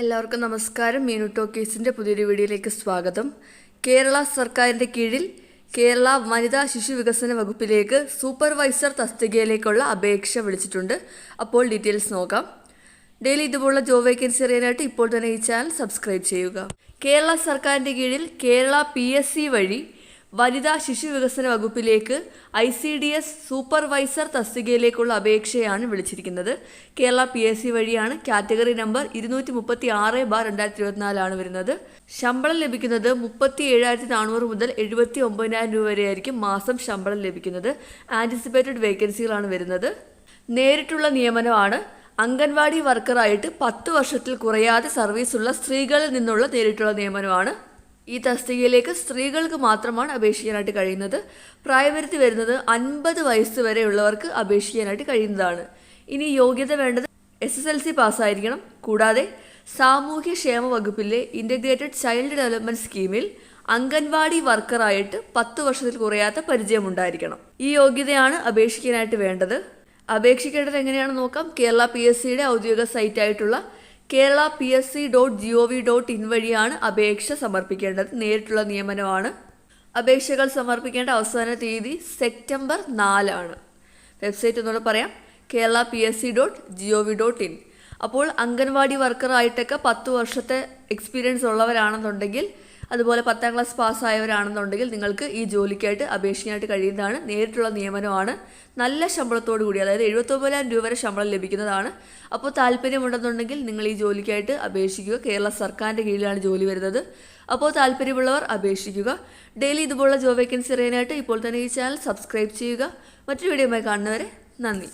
എല്ലാവർക്കും നമസ്കാരം. മീനു ടോക്കീസിന്റെ പുതിയൊരു വീഡിയോയിലേക്ക് സ്വാഗതം. കേരള സർക്കാരിന്റെ കീഴിൽ കേരള വനിതാ ശിശു വികസന വകുപ്പിലേക്ക് സൂപ്പർവൈസർ തസ്തികയിലേക്കുള്ള അപേക്ഷ വിളിച്ചിട്ടുണ്ട്. അപ്പോൾ ഡീറ്റെയിൽസ് നോക്കാം. ഡെയിലി ഇതുപോലുള്ള ജോബ് വേക്കൻസി അറിയാനായിട്ട് ഇപ്പോൾ തന്നെ ഈ ചാനൽ സബ്സ്ക്രൈബ് ചെയ്യുക. കേരള സർക്കാരിന്റെ കീഴിൽ കേരള പി വഴി വനിതാ ശിശു വികസന വകുപ്പിലേക്ക് I C D S supervisor തസ്തികയിലേക്കുള്ള അപേക്ഷയാണ് വിളിച്ചിരിക്കുന്നത്. കേരള പി എസ് സി വഴിയാണ് കാറ്റഗറി നമ്പർ ഇരുന്നൂറ്റി മുപ്പത്തി ആറ് ബാർ രണ്ടായിരത്തി ഇരുപത്തിനാലാണ് വരുന്നത്. ശമ്പളം ലഭിക്കുന്നത് മുപ്പത്തി ഏഴായിരത്തി നാനൂറ് മുതൽ എഴുപത്തി ഒമ്പതിനായിരം രൂപ വരെയായിരിക്കും മാസം ശമ്പളം ലഭിക്കുന്നത്. ആന്റിസിപ്പേറ്റഡ് വേക്കൻസികളാണ് വരുന്നത്. നേരിട്ടുള്ള നിയമനമാണ്. അംഗൻവാടി വർക്കറായിട്ട് പത്ത് വർഷത്തിൽ കുറയാതെ സർവീസുള്ള സ്ത്രീകളിൽ നിന്നുള്ള നേരിട്ടുള്ള നിയമനമാണ്. ഈ തസ്തികയിലേക്ക് സ്ത്രീകൾക്ക് മാത്രമാണ് അപേക്ഷിക്കാനായിട്ട് കഴിയുന്നത്. പ്രായപരിധി വരുന്നത് അൻപത് വയസ്സ് വരെയുള്ളവർക്ക് അപേക്ഷിക്കാനായിട്ട് കഴിയുന്നതാണ്. ഇനി യോഗ്യത വേണ്ടത് എസ് എസ് എൽ സി പാസ്സായിരിക്കണം. കൂടാതെ സാമൂഹ്യക്ഷേമ വകുപ്പിലെ ഇന്റഗ്രേറ്റഡ് ചൈൽഡ് ഡെവലപ്മെന്റ് സ്കീമിൽ അംഗൻവാടി വർക്കറായിട്ട് പത്ത് വർഷത്തിൽ കുറയാത്ത പരിചയമുണ്ടായിരിക്കണം. ഈ യോഗ്യതയാണ് അപേക്ഷിക്കാനായിട്ട് വേണ്ടത്. അപേക്ഷിക്കേണ്ടത് എങ്ങനെയാണെന്ന് നോക്കാം. കേരള പി എസ് സിയുടെ ഔദ്യോഗിക സൈറ്റായിട്ടുള്ള Kerala P S C dot G O V dot in വഴിയാണ് അപേക്ഷ സമർപ്പിക്കേണ്ടത്. നേരിട്ടുള്ള നിയമനമാണ്. അപേക്ഷകൾ സമർപ്പിക്കേണ്ട അവസാന തീയതി സെപ്റ്റംബർ നാലാണ്. വെബ്സൈറ്റ് ഒന്നുകൂടെ പറയാം. Kerala P S C dot G O V dot in അപ്പോൾ അംഗൻവാടി വർക്കറായിട്ടൊക്കെ പത്ത് വർഷത്തെ എക്സ്പീരിയൻസ് ഉള്ളവരാണെന്നുണ്ടെങ്കിൽ അതുപോലെ പത്താം ക്ലാസ് പാസ്സായവരാണെന്നുണ്ടെങ്കിൽ നിങ്ങൾക്ക് ഈ ജോലിക്കായിട്ട് അപേക്ഷിക്കാനായിട്ട് കഴിയുന്നതാണ്. നേരിട്ടുള്ള നിയമനമാണ്. നല്ല ശമ്പളത്തോടു കൂടി അതായത് എഴുപത്തൊമ്പതിനായിരം രൂപ വരെ ശമ്പളം ലഭിക്കുന്നതാണ്. അപ്പോൾ താല്പര്യമുണ്ടെന്നുണ്ടെങ്കിൽ നിങ്ങൾ ഈ ജോലിക്കായിട്ട് അപേക്ഷിക്കുക. കേരള സർക്കാരിന്റെ കീഴിലാണ് ജോലി വരുന്നത്. അപ്പോൾ താല്പര്യമുള്ളവർ അപേക്ഷിക്കുക. ഡെയിലി ഇതുപോലുള്ള ജോബ് വേക്കൻസി അറിയാനായിട്ട് ഇപ്പോൾ തന്നെ ഈ ചാനൽ സബ്സ്ക്രൈബ് ചെയ്യുക. മറ്റൊരു വീഡിയോയുമായി കാണുന്നവരെ നന്ദി.